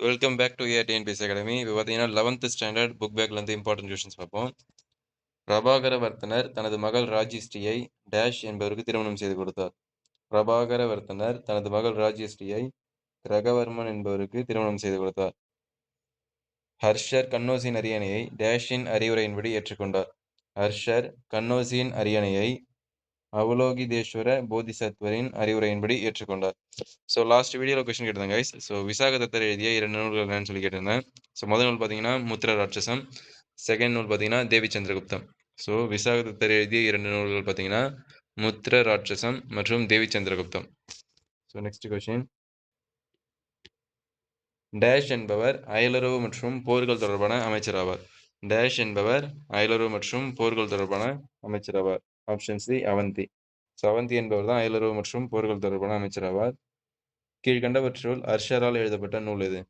Welcome back to AR TNPS academy இப்போ பார்த்தீங்கன்னா eleventh standard book பேக்லேருந்து இம்பார்ட்டன்ட் கொஷின்ஸ் பார்ப்போம். பிரபாகர வர்த்தனர் தனது மகள் ராஜேஸ்ரீயை டேஷ் என்பவருக்கு திருமணம் செய்து கொடுத்தார். பிரபாகர வர்த்தனர் தனது மகள் ராஜேஸ்ரீயை ரகவர்மன் என்பவருக்கு திருமணம் செய்து கொடுத்தார். ஹர்ஷர் கண்ணோசின் அரியணையை டேஷின் அறிவுரையின்படி ஏற்றுக்கொண்டார். ஹர்ஷர் கண்ணோசியின் அரியணையை அவலோகிதேஸ்வர போதிசத்வரின் அறிவுரையின்படி ஏற்றுக்கொண்டார். ஸோ லாஸ்ட் வீடியோவில் கொஸ்டின் கேட்டிருந்தேன் கைஸ் ஸோ விசாக தத்தர் எழுதிய இரண்டு நூல்கள் என்னன்னு சொல்லி கேட்டிருந்தேன். ஸோ முதல் நூல் பார்த்தீங்கன்னா முத்திர ராட்சசம். செகண்ட் நூல் பார்த்தீங்கன்னா தேவி சந்திரகுப்தம். ஸோ விசாக தத்தர் எழுதிய இரண்டு நூல்கள் பார்த்தீங்கன்னா முத்திர ராட்சசம் மற்றும் Devi Chandraguptam. So next question dash என்பவர் அயலுறவு மற்றும் போர்கள் தொடர்பான அமைச்சர் ஆவார். டேஷ் என்பவர் அயலுறவு மற்றும் போர்கள் தொடர்பான அமைச்சர் ஆவார். Option C Avanti so Avanti என்பவர் தான் அயலுறவு மற்றும் போர்கள் தொடர்பான அமைச்சர் ஆவார் கீழ்கண்டவற்றுள் அர்ஷரால் எழுதப்பட்ட நூல் எது?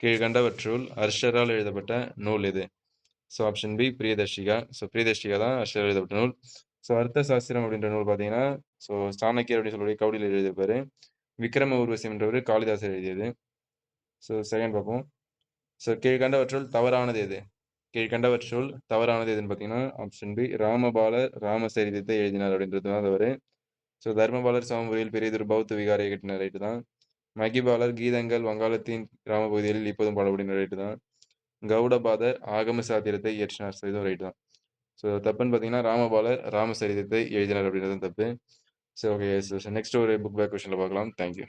கீழ்கண்டவற்றுள் அர்ஷரால் எழுதப்பட்ட நூல் எது? So option B Priyadarshika so Priyadarshika தான் அர்ஷரால் எழுதப்பட்ட நூல். ஸோ அர்த்த சாஸ்திரம் அப்படின்ற நூல் பார்த்தீங்கன்னா ஸோ சாணக்கியர் அப்படின்னு சொல்லக்கூடிய கவுடியில் எழுதியிருப்பாரு. விக்ரம ஊர்வசி என்றவர் காளிதாசர் எழுதியது. ஸோ செகண்ட் பார்ப்போம். ஸோ கீழ்கண்டவற்றுள் தவறானது எது? கீழ்கண்டவற்றுள் தவறானது எதுன்னு பார்த்தீங்கன்னா ஆப்ஷன் பி ராமபாலர் ராமசரிதத்தை எழுதினார் அப்படின்றது தான் தவறு ஸோ தர்மபாலர் சமபுரியில் பெரியதொரு பௌத்த விகாரை கட்டின ரைட்டு தான். மகிபாலர் கீதங்கள் வங்காளத்தின் கிராம பகுதிகளில் இப்போதும் பாடப்படுகிற ரைட்டு தான். கௌடபாதர் ஆகம சாத்திரத்தை இயற்றினார் ஸோ இதுவும் ரைட்டு தான். ஸோ தப்புன்னு பார்த்தீங்கன்னா ராமபாலர் ராமசரிதத்தை எழுதினார் அப்படின்றது தப்பு. ஸோ ஓகே ஸோ நெக்ஸ்ட் ஒரு புக் பேக் கொஷனில் பார்க்கலாம். Thank you